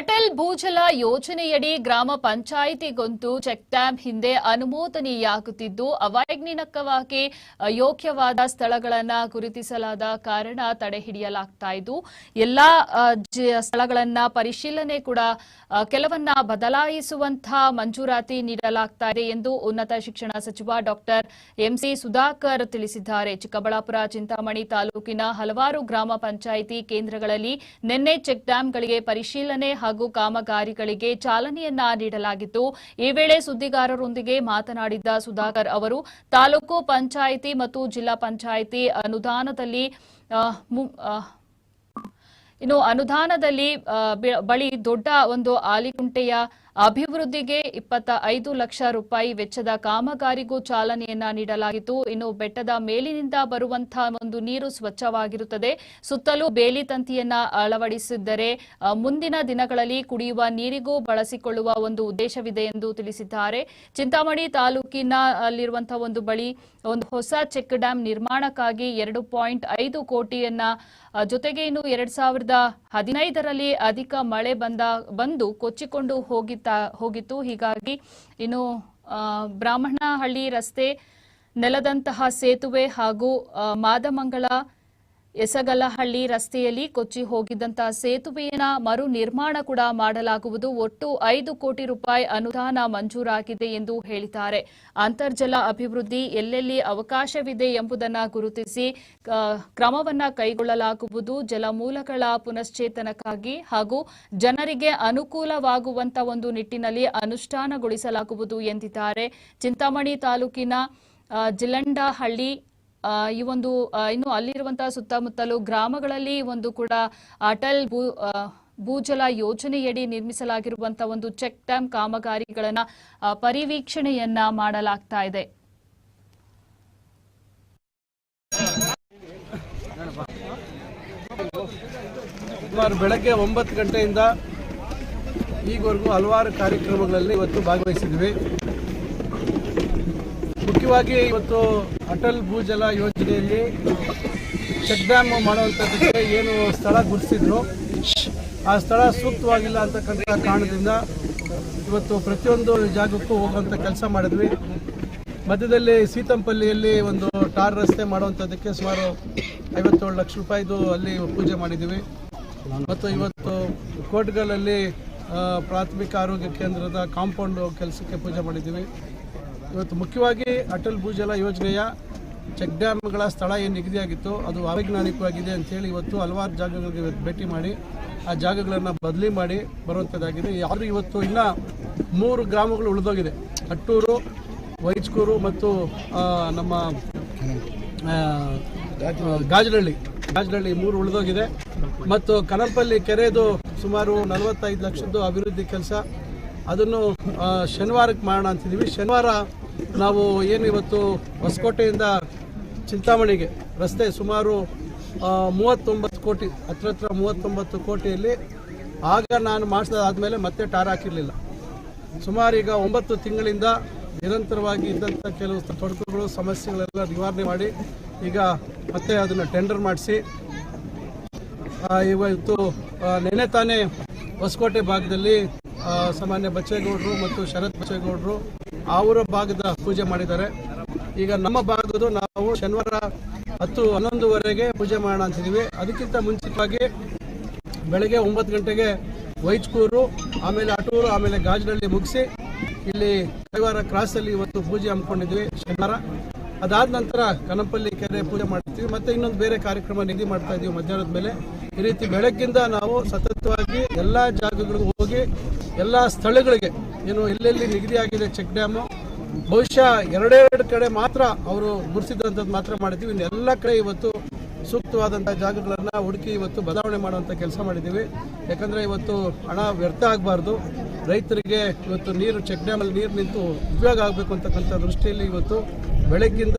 ಅಟಲ್ ಭೂಜಲ ಯೋಜನೆಯಡಿ ಗ್ರಾಮ ಪಂಚಾಯಿತಿಗೊಂದು check dam ಹಿಂದೆ ಅನುಮೋದನೆಯಾಗುತ್ತಿದ್ದು, ಅವೈಜ್ಞಾನಿಕವಾಗಿ ಯೋಗ್ಯವಾದ ಸ್ಥಳಗಳನ್ನು ಗುರುತಿಸಲಾದ ಕಾರಣ ತಡೆ ಹಿಡಿಯಲಾಗ್ತಾ ಇದ್ದು, ಎಲ್ಲ ಸ್ಥಳಗಳನ್ನ ಪರಿಶೀಲನೆ ಕೂಡ ಕೆಲವನ್ನ ಬದಲಾಯಿಸುವಂತಹ ಮಂಜೂರಾತಿ ನೀಡಲಾಗ್ತಾ ಇದೆ ಎಂದು ಉನ್ನತ ಶಿಕ್ಷಣ ಸಚಿವ ಡಾಕ್ಟರ್ ಎಂಸಿ ಸುಧಾಕರ್ ತಿಳಿಸಿದ್ದಾರೆ. ಚಿಕ್ಕಬಳ್ಳಾಪುರ, ಚಿಂತಾಮಣಿ ತಾಲೂಕಿನ ಹಲವಾರು ಗ್ರಾಮ ಪಂಚಾಯಿತಿ ಕೇಂದ್ರಗಳಲ್ಲಿ ನಿನ್ನೆ ಚೆಕ್ ಡ್ಯಾಂಗಳಿಗೆ ಪರಿಶೀಲನೆ ಹಾಗೂ ಕಾಮಗಾರಿಗಳಿಗೆ ಚಾಲನೆಯನ್ನ ನೀಡಲಾಗಿತ್ತು. ಈ ವೇಳೆ ಸುದ್ದಿಗಾರರೊಂದಿಗೆ ಮಾತನಾಡಿದ್ದ ಸುಧಾಕರ್ ಅವರು, ತಾಲೂಕು ಪಂಚಾಯಿತಿ ಮತ್ತು ಜಿಲ್ಲಾ ಪಂಚಾಯಿತಿ ಅನುದಾನದಲ್ಲಿ ಇನ್ನು ಅನುದಾನದಲ್ಲಿ ಬಳಿ ದೊಡ್ಡ ಒಂದು ಆಲಿಕುಂಟೆಯ ಅಭಿವೃದ್ಧಿಗೆ ಇಪ್ಪತ್ತ ಐದು ಲಕ್ಷ ರೂಪಾಯಿ ವೆಚ್ಚದ ಕಾಮಗಾರಿಗೂ ಚಾಲನೆಯನ್ನ ನೀಡಲಾಗಿತ್ತು. ಇನ್ನು ಬೆಟ್ಟದ ಮೇಲಿನಿಂದ ಬರುವಂತಹ ಒಂದು ನೀರು ಸ್ವಚ್ಛವಾಗಿರುತ್ತದೆ. ಸುತ್ತಲೂ ಬೇಲಿ ತಂತಿಯನ್ನ ಅಳವಡಿಸಿದ್ದರೆ ಮುಂದಿನ ದಿನಗಳಲ್ಲಿ ಕುಡಿಯುವ ನೀರಿಗೂ ಬಳಸಿಕೊಳ್ಳುವ ಒಂದು ಉದ್ದೇಶವಿದೆ ಎಂದು ತಿಳಿಸಿದ್ದಾರೆ. ಚಿಂತಾಮಣಿ ತಾಲೂಕಿನ ಅಲ್ಲಿರುವಂತಹ ಒಂದು ಬಳಿ ಒಂದು ಹೊಸ ಚೆಕ್ ಡ್ಯಾಂ ನಿರ್ಮಾಣಕ್ಕಾಗಿ ಎರಡು ಪಾಯಿಂಟ್ ಐದು ಕೋಟಿಯನ್ನ ಜೊತೆಗೆ ಇನ್ನು ಎರಡ್ ಸಾವಿರದ ಹದಿನೈದರಲ್ಲಿ ಅಧಿಕ ಮಳೆ ಬಂದ, ಬಂದು ಕೊಚ್ಚಿಕೊಂಡು ಹೋಗಿತ್ತ ಹೋಗಿತ್ತು. ಹೀಗಾಗಿ ಇನ್ನು ಬ್ರಾಹ್ಮಣಹಳ್ಳಿ ರಸ್ತೆ ನೆಲದಂತಹ ಸೇತುವೆ ಹಾಗೂ ಮಾದಮಂಗಳ ಎಸಗಲಹಳ್ಳಿ ರಸ್ತೆಯಲ್ಲಿ ಕೊಚ್ಚಿ ಹೋಗಿದ್ದಂತಹ ಸೇತುವೆಯನ್ನ ಮರು ನಿರ್ಮಾಣ ಕೂಡ ಮಾಡಲಾಗುವುದು. ಒಟ್ಟು ಐದು ಕೋಟಿ ರೂಪಾಯಿ ಅನುದಾನ ಮಂಜೂರಾಗಿದೆ ಎಂದು ಹೇಳಿದ್ದಾರೆ. ಅಂತರ್ಜಲ ಅಭಿವೃದ್ಧಿ ಎಲ್ಲೆಲ್ಲಿ ಅವಕಾಶವಿದೆ ಎಂಬುದನ್ನು ಗುರುತಿಸಿ ಕ್ರಮವನ್ನು ಕೈಗೊಳ್ಳಲಾಗುವುದು. ಜಲಮೂಲಗಳ ಪುನಶ್ಚೇತನಕ್ಕಾಗಿ ಹಾಗೂ ಜನರಿಗೆ ಅನುಕೂಲವಾಗುವಂತಹ ಒಂದು ನಿಟ್ಟಿನಲ್ಲಿ ಅನುಷ್ಠಾನಗೊಳಿಸಲಾಗುವುದು ಎಂದಿದ್ದಾರೆ. ಚಿಂತಾಮಣಿ ತಾಲೂಕಿನ ಜಿಲಂಡಹಳ್ಳಿ ಈ ಒಂದು ಇನ್ನು ಅಲ್ಲಿರುವಂತಹ ಸುತ್ತಮುತ್ತಲು ಗ್ರಾಮಗಳಲ್ಲಿ ಒಂದು ಕೂಡ ಅಟಲ್ ಭೂ ಭೂಜಲ ಯೋಜನೆಯಡಿ ನಿರ್ಮಿಸಲಾಗಿರುವಂತಹ ಒಂದು ಚೆಕ್ ಡ್ಯಾಂ ಕಾಮಗಾರಿಗಳನ್ನ ಪರಿವೀಕ್ಷಣೆಯನ್ನ ಮಾಡಲಾಗ್ತಾ ಇದೆ. ಬೆಳಗ್ಗೆ ಒಂಬತ್ತು ಗಂಟೆಯಿಂದ ಈವರೆಗೂ ಹಲವಾರು ಕಾರ್ಯಕ್ರಮಗಳಲ್ಲಿ ಇವತ್ತು ಭಾಗವಹಿಸಿದ್ವಿ. ಮುಖ್ಯವಾಗಿ ಇವತ್ತು ಅಟಲ್ ಭೂಜಲ ಯೋಜನೆಯಲ್ಲಿ ಚೆಕ್ ಡ್ಯಾಮ್ ಮಾಡುವಂಥದ್ದಕ್ಕೆ ಏನು ಸ್ಥಳ ಗುರುತಿಸಿದ್ರು. ಆ ಸ್ಥಳ ಸೂಕ್ತವಾಗಿಲ್ಲ ಅಂತಕ್ಕಂಥ ಕಾರಣದಿಂದ ಇವತ್ತು ಪ್ರತಿಯೊಂದು ಜಾಗಕ್ಕೂ ಹೋಗುವಂಥ ಕೆಲಸ ಮಾಡಿದ್ವಿ. ಮಧ್ಯದಲ್ಲಿ ಸೀತಂಪಲ್ಲಿಯಲ್ಲಿ ಒಂದು ಟಾರ್ ರಸ್ತೆ ಮಾಡುವಂಥದ್ದಕ್ಕೆ ಸುಮಾರು ಐವತ್ತೇಳು ಲಕ್ಷ ರೂಪಾಯಿದು ಅಲ್ಲಿ ಪೂಜೆ ಮಾಡಿದ್ದೀವಿ. ಮತ್ತು ಇವತ್ತು ಕೋಟ್ಗಲಲ್ಲಿ ಪ್ರಾಥಮಿಕ ಆರೋಗ್ಯ ಕೇಂದ್ರದ ಕಾಂಪೌಂಡ್ ಕೆಲಸಕ್ಕೆ ಪೂಜೆ ಮಾಡಿದ್ದೀವಿ. ಇವತ್ತು ಮುಖ್ಯವಾಗಿ ಅಟಲ್ ಭೂಜಲ ಯೋಜನೆಯ ಚೆಕ್ ಡ್ಯಾಮ್ಗಳ ಸ್ಥಳ ಏನು ನಿಗದಿಯಾಗಿತ್ತು, ಅದು ಅವೈಜ್ಞಾನಿಕವಾಗಿದೆ ಅಂತೇಳಿ ಇವತ್ತು ಹಲವಾರು ಜಾಗಗಳಿಗೆ ಭೇಟಿ ಮಾಡಿ, ಆ ಜಾಗಗಳನ್ನು ಬದಲಿ ಮಾಡಿ ಬರುವಂಥದ್ದಾಗಿದೆ ಯಾರು ಇವತ್ತು ಇನ್ನು ಮೂರು ಗ್ರಾಮಗಳು ಉಳಿದೋಗಿದೆ. ಅಟ್ಟೂರು, ವೈಜ್ಕೂರು ಮತ್ತು ನಮ್ಮ ಗಾಜಲಹಳ್ಳಿ ಗಾಜಲಹಳ್ಳಿ ಮೂರು ಉಳಿದೋಗಿದೆ. ಮತ್ತು ಕನಪಲ್ಲಿ ಕೆರೆದು ಸುಮಾರು ನಲವತ್ತೈದು ಲಕ್ಷದ್ದು ಅಭಿವೃದ್ಧಿ ಕೆಲಸ ಅದನ್ನು ಶನಿವಾರಕ್ಕೆ ಮಾಡೋಣ ಅಂತಿದ್ದೀವಿ. ಶನಿವಾರ ನಾವು ಏನು ಇವತ್ತು ಹೊಸಕೋಟೆಯಿಂದ ಚಿಂತಾಮಣಿಗೆ ರಸ್ತೆ ಸುಮಾರು ಮೂವತ್ತೊಂಬತ್ತು ಕೋಟಿ ಹತ್ರ ಹತ್ರ ಮೂವತ್ತೊಂಬತ್ತು ಕೋಟಿಯಲ್ಲಿ ಆಗ ನಾನು ಮಾಡಿಸಿದಾದ್ಮೇಲೆ ಮತ್ತೆ ಟಾರ್ ಹಾಕಿರಲಿಲ್ಲ. ಸುಮಾರು ಈಗ ಒಂಬತ್ತು ತಿಂಗಳಿಂದ ನಿರಂತರವಾಗಿ ಇದ್ದಂಥ ಕೆಲವು ತೊಡಕುಗಳು, ಸಮಸ್ಯೆಗಳೆಲ್ಲ ನಿವಾರಣೆ ಮಾಡಿ ಈಗ ಮತ್ತೆ ಅದನ್ನು ಟೆಂಡರ್ ಮಾಡಿಸಿ ಇವತ್ತು ನೆನೆ ತಾನೇ ಹೊಸಕೋಟೆ ಭಾಗದಲ್ಲಿ ಸಾಮಾನ್ಯ ಬಚ್ಚೇಗೌಡರು ಮತ್ತು ಶರತ್ ಬಚ್ಚೇಗೌಡರು ಅವರ ಭಾಗದ ಪೂಜೆ ಮಾಡಿದ್ದಾರೆ. ಈಗ ನಮ್ಮ ಭಾಗದ್ದು ನಾವು ಶನಿವಾರ ಹತ್ತು ಹನ್ನೊಂದುವರೆಗೆ ಪೂಜೆ ಮಾಡೋಣ ಅಂತಿದ್ದೀವಿ. ಅದಕ್ಕಿಂತ ಮುಂಚಿತವಾಗಿ ಬೆಳಗ್ಗೆ ಒಂಬತ್ತು ಗಂಟೆಗೆ ವೈಚ್ಕೂರು ಆಮೇಲೆ ಅಟೂರು ಆಮೇಲೆ ಗಾಜಿನಲ್ಲಿ ಮುಗಿಸಿ ಇಲ್ಲಿ ಕೈವಾರ ಕ್ರಾಸಲ್ಲಿ ಇವತ್ತು ಪೂಜೆ ಹಮ್ಮಿಕೊಂಡಿದ್ವಿ ಶನಿವಾರ. ಅದಾದ ನಂತರ ಕನಪಲ್ಲಿ ಕೆರೆ ಪೂಜೆ ಮಾಡ್ತೀವಿ, ಮತ್ತೆ ಇನ್ನೊಂದು ಬೇರೆ ಕಾರ್ಯಕ್ರಮ ನಿಗದಿ ಮಾಡ್ತಾ ಇದೀವಿ ಮಧ್ಯಾಹ್ನದ ಮೇಲೆ. ಈ ರೀತಿ ಬೆಳಗ್ಗಿಂದ ನಾವು ಸತತವಾಗಿ ಎಲ್ಲ ಜಾಗಗಳಿಗೂ ಹೋಗಿ, ಎಲ್ಲ ಸ್ಥಳಗಳಿಗೆ, ಏನು ಎಲ್ಲೆಲ್ಲಿ ನಿಗದಿಯಾಗಿದೆ ಚೆಕ್ ಡ್ಯಾಮು, ಬಹುಶಃ ಎರಡೆರಡು ಕಡೆ ಮಾತ್ರ ಅವರು ಗುರುಸಿದಂಥದ್ದು ಮಾತ್ರ ಮಾಡಿದ್ದೀವಿ. ಇನ್ನು ಎಲ್ಲ ಕಡೆ ಇವತ್ತು ಸೂಕ್ತವಾದಂಥ ಜಾಗಗಳನ್ನು ಹುಡುಕಿ ಇವತ್ತು ಬದಲಾವಣೆ ಮಾಡುವಂಥ ಕೆಲಸ ಮಾಡಿದ್ದೀವಿ. ಯಾಕಂದರೆ ಇವತ್ತು ಹಣ ವ್ಯರ್ಥ ಆಗಬಾರ್ದು. ರೈತರಿಗೆ ಇವತ್ತು ನೀರು ಚೆಕ್ ಡ್ಯಾಮಲ್ಲಿ ನೀರು ನಿಂತು ಉಪಯೋಗ ಆಗಬೇಕು ಅಂತಕ್ಕಂಥ ದೃಷ್ಟಿಯಲ್ಲಿ ಇವತ್ತು ಬೆಳಗ್ಗಿಂದ